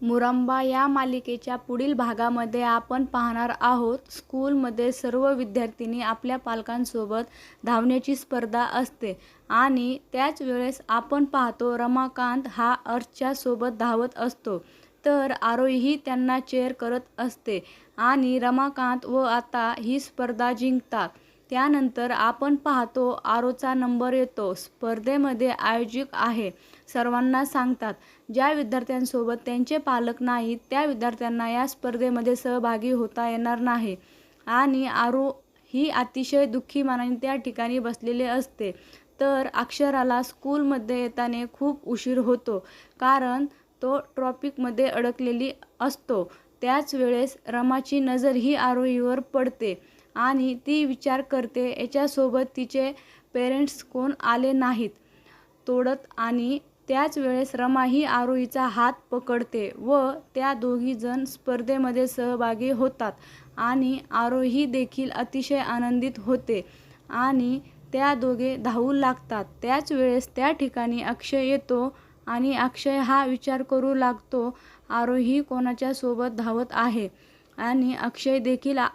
मुरंबा या मालिकेच्या पुढील भागामध्ये आपण पाहणार आहोत. स्कूलमध्ये सर्व विद्यार्थिनी आपल्या पालकांसोबत धावण्याची स्पर्धा असते आणि त्याच वेळेस आपण पाहतो रमाकांत हा अर्चच्या सोबत धावत असतो. तर आरोही त्यांना चेअर करत असते आणि रमाकांत व आता ही स्पर्धा जिंकतात. त्यानंतर आपण पाहतो आरोचा नंबर येतो स्पर्धेमध्ये आयोजित आहे सर्वांना सांगतात. ज्या विद्यार्थ्यांसोबत त्यांचे पालक नाहीत त्या विद्यार्थ्यांना या स्पर्धेमध्ये सहभागी होता येणार नाही. आणि आरो ही अतिशय दुःखी मनाने त्या ठिकाणी बसलेले असते. तर अक्षराला स्कूलमध्ये येताना खूप उशीर होतो कारण तो ट्रॉपिकमध्ये अडकलेली असतो. त्याच वेळेस रमाची नजर ही आरोहीवर पडते. आणि ती विचार करते याच्यासोबत तिचे पेरेंट्स कोण आले नाहीत? तोडत आणि त्याच वेळेस रमाही आरोहीचा हात पकडते व त्या दोघीजण स्पर्धेमध्ये सहभागी होतात आणि आरोही देखील अतिशय आनंदित होते आणि त्या दोघे धावू लागतात. त्याच वेळेस त्या ठिकाणी अक्षय येतो आणि अक्षय हा विचार करू लागतो आरोही कोणाच्या सोबत धावत आहे? आणि अक्षय देखील आ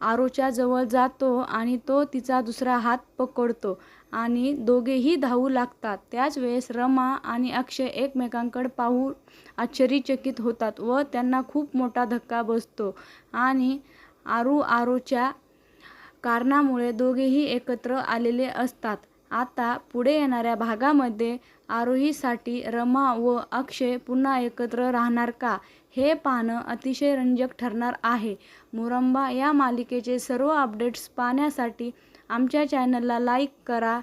आरोच्या जवळ जातो आणि तो तिचा दुसरा हात पकडतो आणि दोघेही धावू लागतात. त्याच वेळेस रमा आणि अक्षय एकमेकांकडे पाहून आश्चर्यचकित होतात व त्यांना खूप मोठा धक्का बसतो आणि आरू आरोच्या कारणामुळे दोघेही एकत्र आलेले असतात. आता पुढे येणाऱ्या भागामध्ये आरोहीसाठी रमा व अक्षय पुन्हा एकत्र राहणार का? हे पाहणं अतिशय रंजक ठरणार आहे. मुरंबा या मालिकेचे सर्व अपडेट्स पाहण्यासाठी आमच्या चॅनलला लाईक करा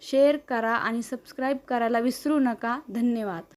शेअर करा आणि सबस्क्राईब करायला विसरू नका. धन्यवाद.